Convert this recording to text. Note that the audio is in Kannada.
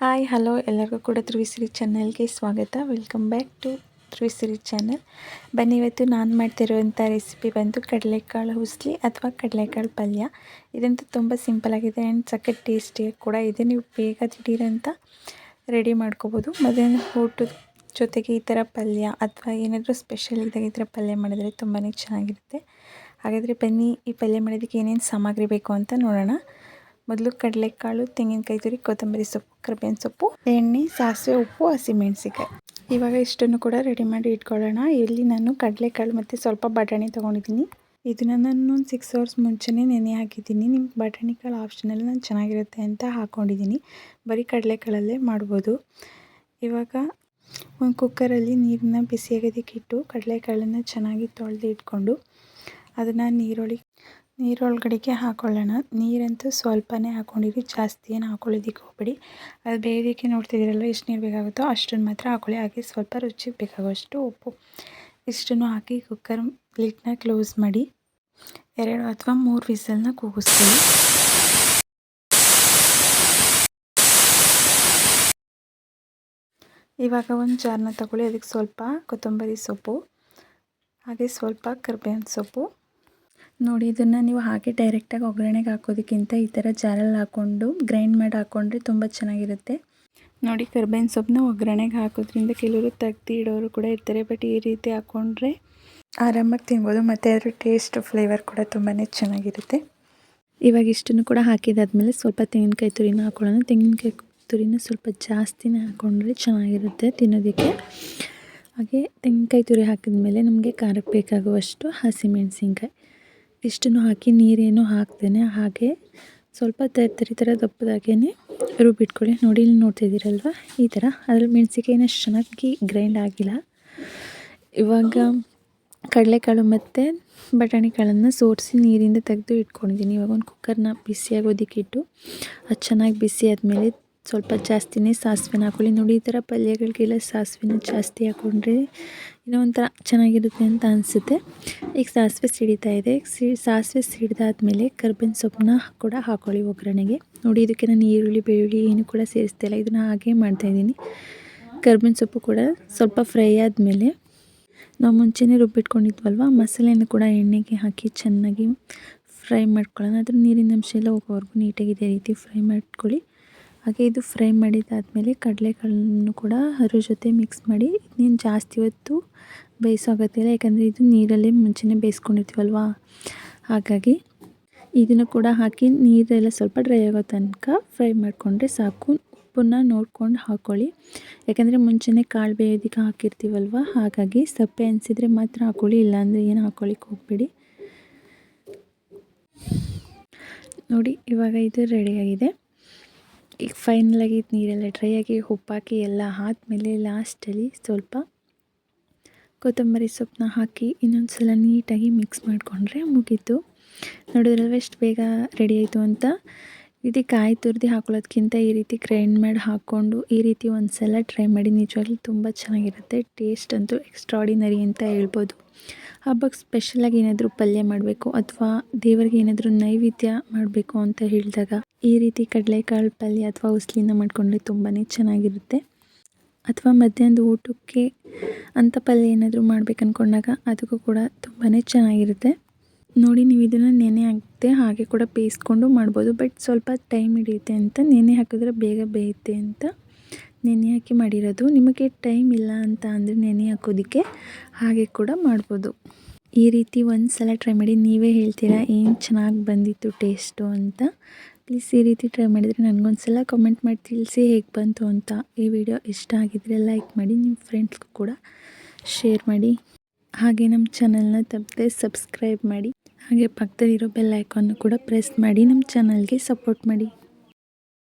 ಹಾಯ್, ಹಲೋ, ಎಲ್ಲರಿಗೂ ಕೂಡ ತ್ರಿವಿಸಿರಿ ಚಾನಲ್ಗೆ ಸ್ವಾಗತ. Welcome back to Trivisiri channel. ಬನ್ನಿ, ಇವತ್ತು ನಾನು ಮಾಡ್ತಿರುವಂಥ ರೆಸಿಪಿ ಬಂದು ಕಡಲೆಕಾಳು ಹುಸ್ಲಿ ಅಥವಾ ಕಡಲೆಕಾಳು ಪಲ್ಯ. ಇದಂತೂ ತುಂಬ ಸಿಂಪಲ್ ಆಗಿದೆ ಆ್ಯಂಡ್ ಸಖತ್ ಟೇಸ್ಟಿಯಾಗಿ ಕೂಡ ಇದೆ. ನೀವು ಬೇಗ ದಿಢೀರಂತ ರೆಡಿ ಮಾಡ್ಕೋಬೋದು. ಮಧ್ಯಾಹ್ನ ಊಟದ ಜೊತೆಗೆ ಈ ಥರ ಪಲ್ಯ ಅಥವಾ ಏನಾದರೂ ಸ್ಪೆಷಲ್ ಇದ್ದಾಗ ಈ ಥರ ಪಲ್ಯ ಮಾಡಿದರೆ ತುಂಬಾ ಚೆನ್ನಾಗಿರುತ್ತೆ. ಹಾಗಾದರೆ ಬನ್ನಿ, ಈ ಪಲ್ಯ ಮಾಡೋದಕ್ಕೆ ಏನೇನು ಸಾಮಗ್ರಿ ಬೇಕು ಅಂತ ನೋಡೋಣ. ಮೊದಲು ಕಡಲೆಕಾಳು, ತೆಂಗಿನಕಾಯಿ ತುರಿ, ಕೊತ್ತಂಬರಿ ಸೊಪ್ಪು, ಕರಿಬೇವಿನ ಸೊಪ್ಪು, ಎಣ್ಣೆ, ಸಾಸಿವೆ, ಉಪ್ಪು ಹಸಿಮೆಣಸಿಕಾಯಿ ಇವಾಗ ಇಷ್ಟನ್ನು ಕೂಡ ರೆಡಿ ಮಾಡಿ ಇಟ್ಕೊಳ್ಳೋಣ. ಇಲ್ಲಿ ನಾನು ಕಡಲೆಕಾಳು ಮತ್ತು ಸ್ವಲ್ಪ ಬಟಾಣಿ ತೊಗೊಂಡಿದ್ದೀನಿ. ಇದನ್ನು ನಾನು ಒಂದು ಸಿಕ್ಸ್ ಅವರ್ಸ್ ಮುಂಚೆನೇ ನೆನೆ ಹಾಕಿದ್ದೀನಿ. ನಿಮ್ಗೆ ಬಟಾಣಿ ಕಾಳು ಆಪ್ಷನಲ್ಲಿ ನಾನು ಚೆನ್ನಾಗಿರುತ್ತೆ ಅಂತ ಹಾಕ್ಕೊಂಡಿದ್ದೀನಿ ಬರೀ ಕಡಲೆಕಾಳಲ್ಲೇ ಮಾಡ್ಬೋದು. ಇವಾಗ ಒಂದು ಕುಕ್ಕರಲ್ಲಿ ನೀರನ್ನ ಬಿಸಿಯಾಗೋದಕ್ಕಿಟ್ಟು ಕಡಲೆಕಾಳನ್ನು ಚೆನ್ನಾಗಿ ತೊಳೆದು ಇಟ್ಕೊಂಡು ಅದನ್ನು ನೀರೊಳಗೆ ನೀರೊಳಗಡೆಗೆ ಹಾಕ್ಕೊಳ್ಳೋಣ ನೀರಂತೂ ಸ್ವಲ್ಪನೇ ಹಾಕ್ಕೊಂಡಿರಿ ಜಾಸ್ತಿ ಏನು ಹಾಕ್ಕೊಳ್ಳೋದಕ್ಕೆ ಹೋಗಬೇಡಿ. ಅದು ಬೇಯೋದಕ್ಕೆ ನೋಡ್ತಿದ್ದೀರಲ್ಲ ಎಷ್ಟು ನೀರು ಬೇಕಾಗುತ್ತೋ ಅಷ್ಟನ್ನು ಮಾತ್ರ ಹಾಕ್ಕೊಳ್ಳಿ ಹಾಗೆ ಸ್ವಲ್ಪ ರುಚಿ ಬೇಕಾಗುವಷ್ಟು ಉಪ್ಪು. ಇಷ್ಟನ್ನು ಹಾಕಿ ಕುಕ್ಕರ್ ಲಿಡ್ನ ಕ್ಲೋಸ್ ಮಾಡಿ ಎರಡು ಅಥವಾ ಮೂರು ವಿಸಲ್ನ ಕೂಗಿಸ್ತೀವಿ ಇವಾಗ ಒಂದು ಜಾರ್ನ ತಗೊಳ್ಳಿ. ಅದಕ್ಕೆ ಸ್ವಲ್ಪ ಕೊತ್ತಂಬರಿ ಸೊಪ್ಪು, ಹಾಗೆ ಸ್ವಲ್ಪ ಕರ್ಬೇವಿನ ಸೊಪ್ಪು. ನೋಡಿ, ಇದನ್ನು ನೀವು ಹಾಗೆ ಡೈರೆಕ್ಟಾಗಿ ಒಗ್ಗರಣೆಗೆ ಹಾಕೋದಕ್ಕಿಂತ ಈ ಥರ ಜಾರಲ್ಲಿ ಹಾಕ್ಕೊಂಡು ಗ್ರೈಂಡ್ ಮಾಡಿ ಹಾಕ್ಕೊಂಡ್ರೆ ತುಂಬ ಚೆನ್ನಾಗಿರುತ್ತೆ. ನೋಡಿ, ಕರ್ಬೇವಿನ ಸೊಪ್ಪನ್ನ ಒಗ್ಗರಣೆಗೆ ಹಾಕೋದ್ರಿಂದ ಕೆಲವರು ತೆಗ್ದು ಇಡೋರು ಕೂಡ ಇರ್ತಾರೆ. ಬಟ್ ಈ ರೀತಿ ಹಾಕ್ಕೊಂಡ್ರೆ ಆರಾಮಾಗಿ ತಿನ್ಬೋದು. ಮತ್ತು ಅದರ ಟೇಸ್ಟ್ ಫ್ಲೇವರ್ ಕೂಡ ತುಂಬಾ ಚೆನ್ನಾಗಿರುತ್ತೆ. ಇವಾಗ ಇಷ್ಟನ್ನು ಕೂಡ ಹಾಕಿದಾದ್ಮೇಲೆ ಸ್ವಲ್ಪ ತೆಂಗಿನಕಾಯಿ ತುರಿನ ಹಾಕೊಳ್ಳೋಣ. ತೆಂಗಿನಕಾಯಿ ತುರಿನ ಸ್ವಲ್ಪ ಜಾಸ್ತಿನೇ ಹಾಕ್ಕೊಂಡ್ರೆ ಚೆನ್ನಾಗಿರುತ್ತೆ ತಿನ್ನೋದಕ್ಕೆ. ಹಾಗೆ ತೆಂಗಿನಕಾಯಿ ತುರಿ ಹಾಕಿದ ಮೇಲೆ ನಮಗೆ ಖಾರಕ್ಕೆ ಬೇಕಾಗುವಷ್ಟು ಹಸಿಮೆಣಸಿನ್ಕಾಯಿ. ಇಷ್ಟನ್ನು ಹಾಕಿ ನೀರೇನು ಹಾಕ್ತೇನೆ. ಹಾಗೆ ಸ್ವಲ್ಪ ತರಿ ಥರ ದಪ್ಪದಾಗೇ ರುಬ್ಬಿಟ್ಕೊಳ್ಳಿ ನೋಡಿ, ಇಲ್ಲಿ ನೋಡ್ತಿದ್ದೀರಲ್ವ? ಈ ಥರ ಅದ್ರಲ್ಲಿ ಮೆಣಸಿಕಾಯಿನ ಚೆನ್ನಾಗಿ ಗ್ರೈಂಡ್ ಆಗಿಲ್ಲ. ಇವಾಗ ಕಡಲೆಕಾಳು ಮತ್ತು ಬಟಾಣಿ ಕಾಳನ್ನು ಸೋರಿಸಿ ನೀರಿಂದ ತೆಗೆದು ಇಟ್ಕೊಂಡಿದ್ದೀನಿ. ಇವಾಗ ಒಂದು ಕುಕ್ಕರ್ನ ಬಿಸಿಯಾಗೋದಕ್ಕೆ ಇಟ್ಟು ಅದು ಚೆನ್ನಾಗಿ ಬಿಸಿ ಆದಮೇಲೆ ಸ್ವಲ್ಪ ಜಾಸ್ತಿನೇ ಸಾಸಿವೆನ ಹಾಕೊಳ್ಳಿ. ನೋಡಿ, ಈ ಥರ ಪಲ್ಯಗಳಿಗೆಲ್ಲ ಸಾಸಿವೆನ ಜಾಸ್ತಿ ಹಾಕ್ಕೊಂಡ್ರೆ ಇನ್ನೂ ಒಂಥರ ಚೆನ್ನಾಗಿರುತ್ತೆ ಅಂತ ಅನಿಸುತ್ತೆ. ಈಗ ಸಾಸಿವೆ ಸಿಡಿತಾ ಇದೆ. ಸಿ, ಸಾಸಿವೆ ಸಿಡಿದಾದ್ಮೇಲೆ ಕರ್ಬೇವಿನ ಸೊಪ್ಪನ್ನ ಕೂಡ ಹಾಕ್ಕೊಳ್ಳಿ ಒಗ್ಗರಣೆಗೆ. ನೋಡಿ ಇದಕ್ಕೆ ನಾನು ಈರುಳ್ಳಿ, ಬೆಳ್ಳುಳ್ಳಿ ಏನು ಕೂಡ ಸೇರಿಸ್ತಿಲ್ಲ ಇದನ್ನು ಹಾಗೆ ಮಾಡ್ತಾಯಿದ್ದೀನಿ ಕರ್ಬೇವಿನ ಸೊಪ್ಪು ಕೂಡ ಸ್ವಲ್ಪ ಫ್ರೈ ಆದಮೇಲೆ ನಾವು ಮುಂಚೆನೇ ರುಬ್ಬಿಟ್ಕೊಂಡಿದ್ವಲ್ವ? ಮಸಾಲೆಯನ್ನು ಕೂಡ ಎಣ್ಣೆಗೆ ಹಾಕಿ ಚೆನ್ನಾಗಿ ಫ್ರೈ ಮಾಡ್ಕೊಳ್ಳೋಣ. ಅದ್ರ ನೀರಿನ ಅಂಶ ಎಲ್ಲ ಹೋಗೋವರೆಗೂ ನೀಟಾಗಿ ಇದೇ ರೀತಿ ಫ್ರೈ ಮಾಡ್ಕೊಳ್ಳಿ. ಹಾಗೆ ಇದು ಫ್ರೈ ಮಾಡಿದ್ದಾದಮೇಲೆ ಕಡಲೆಕಾಳನ್ನು ಕೂಡ ಅದ್ರ ಜೊತೆ ಮಿಕ್ಸ್ ಮಾಡಿ ಇನ್ನೇನು ಜಾಸ್ತಿ ಹೊತ್ತು ಬೇಯಿಸೋ ಅಗತ್ಯ ಯಾಕಂದರೆ ಇದು ನೀರಲ್ಲೇ ಮುಂಚೆನೇ ಬೇಯಿಸ್ಕೊಂಡಿರ್ತೀವಲ್ವ? ಹಾಗಾಗಿ ಇದನ್ನು ಕೂಡ ಹಾಕಿ ನೀರೆಲ್ಲ ಸ್ವಲ್ಪ ಡ್ರೈ ಆಗೋ ತನಕ ಫ್ರೈ ಮಾಡಿಕೊಂಡ್ರೆ ಸಾಕು. ಉಪ್ಪನ್ನ ನೋಡ್ಕೊಂಡು ಹಾಕ್ಕೊಳ್ಳಿ ಯಾಕಂದರೆ ಮುಂಚೆನೇ ಕಾಳು ಬೇಯೋದಕ್ಕೆ ಹಾಕಿರ್ತೀವಲ್ವ? ಹಾಗಾಗಿ ಸಪ್ಪೆ ಅನಿಸಿದರೆ ಮಾತ್ರ ಹಾಕ್ಕೊಳ್ಳಿ ಇಲ್ಲಾಂದರೆ ಏನು ಹಾಕ್ಕೊಳ್ಳಿಕ್ಕೆ ಹೋಗಬೇಡಿ. ನೋಡಿ, ಇವಾಗ ಇದು ರೆಡಿಯಾಗಿದೆ ಈಗ ಫೈನಲಾಗಿ ನೀರೆಲ್ಲ ಡ್ರೈ ಆಗಿ, ಉಪ್ಪಾಕಿ ಎಲ್ಲ ಆದಮೇಲೆ ಲಾಸ್ಟಲ್ಲಿ ಸ್ವಲ್ಪ ಕೊತ್ತಂಬರಿ ಸೊಪ್ಪನ್ನ ಹಾಕಿ ಇನ್ನೊಂದು ಸಲ ನೀಟಾಗಿ ಮಿಕ್ಸ್ ಮಾಡಿಕೊಂಡ್ರೆ ಮುಗೀತು. ನೋಡಿದ್ರಲ್ವ ಎಷ್ಟು ಬೇಗ ರೆಡಿ ಆಯಿತು ಅಂತ? ಇದಕ್ಕೆ ಕಾಯಿ ತುರಿದು ಹಾಕೊಳ್ಳೋದಕ್ಕಿಂತ ಈ ರೀತಿ ಗ್ರೈಂಡ್ ಮಾಡಿ ಹಾಕ್ಕೊಂಡು ಈ ರೀತಿ ಒಂದು ಸಲ ಟ್ರೈ ಮಾಡಿ ನಿಜವಾಗ್ಲೂ ತುಂಬ ಚೆನ್ನಾಗಿರುತ್ತೆ ಟೇಸ್ಟ್ ಅಂತೂ ಎಕ್ಸ್ಟ್ರಾಡಿನರಿ ಅಂತ ಹೇಳ್ಬೋದು. ಹಬ್ಬಕ್ಕೆ ಸ್ಪೆಷಲಾಗಿ ಏನಾದರೂ ಪಲ್ಯ ಮಾಡಬೇಕು ಅಥವಾ ದೇವರಿಗೆ ಏನಾದರೂ ನೈವೇದ್ಯ ಮಾಡಬೇಕು ಅಂತ ಹೇಳಿದಾಗ ಈ ರೀತಿ ಕಡಲೆಕಾಳು ಪಲ್ಯ ಅಥವಾ ಉಸ್ಲಿನ ಮಾಡಿಕೊಂಡ್ರೆ ತುಂಬಾ ಚೆನ್ನಾಗಿರುತ್ತೆ. ಅಥವಾ ಮಧ್ಯಾಹ್ನದ ಊಟಕ್ಕೆ ಅಂಥ ಪಲ್ಯ ಏನಾದರೂ ಮಾಡ್ಬೇಕು ಅಂದ್ಕೊಂಡಾಗ ಅದಕ್ಕೂ ಕೂಡ ತುಂಬಾ ಚೆನ್ನಾಗಿರುತ್ತೆ. ನೋಡಿ, ನೀವು ಇದನ್ನು ನೆನೆ ಹಾಕ್ತೆ ಹಾಗೆ ಕೂಡ ಬೇಯಿಸ್ಕೊಂಡು ಮಾಡ್ಬೋದು. ಬಟ್ ಸ್ವಲ್ಪ ಟೈಮ್ ಹಿಡಿಯುತ್ತೆ ಅಂತ. ನೆನೆ ಹಾಕಿದ್ರೆ ಬೇಗ ಬೇಯುತ್ತೆ ಅಂತ ನೆನೆ ಹಾಕಿ ಮಾಡಿರೋದು. ನಿಮಗೆ ಟೈಮ್ ಇಲ್ಲ ಅಂತ ಅಂದರೆ ನೆನೆ ಹಾಕೋದಕ್ಕೆ ಹಾಗೆ ಕೂಡ ಮಾಡ್ಬೋದು. ಈ ರೀತಿ ಒಂದು ಸಲ ಟ್ರೈ ಮಾಡಿ ನೀವೇ ಹೇಳ್ತೀರಾ ಏನು ಚೆನ್ನಾಗಿ ಬಂದಿತ್ತು ಟೇಸ್ಟು ಅಂತ? ಪ್ಲೀಸ್ ಈ ರೀತಿ ಟ್ರೈ ಮಾಡಿದರೆ ನನಗೊಂದು ಸಲ ಕಮೆಂಟ್ ಮಾಡಿ ತಿಳಿಸಿ ಹೇಗೆ ಬಂತು ಅಂತ. ಈ ವಿಡಿಯೋ ಇಷ್ಟ ಆಗಿದ್ರೆ ಲೈಕ್ ಮಾಡಿ ನಿಮ್ಮ ಫ್ರೆಂಡ್ಸ್ಗೂ ಕೂಡ ಶೇರ್ ಮಾಡಿ. ಹಾಗೆ ನಮ್ಮ ಚಾನಲ್ನ ತಪ್ಪದೆ ಸಬ್ಸ್ಕ್ರೈಬ್ ಮಾಡಿ. ಹಾಗೆ ಪಕ್ಕದಲ್ಲಿರೋ ಬೆಲ್ ಐಕಾನ್ನು ಕೂಡ ಪ್ರೆಸ್ ಮಾಡಿ ನಮ್ಮ ಚಾನಲ್ಗೆ ಸಪೋರ್ಟ್ ಮಾಡಿ.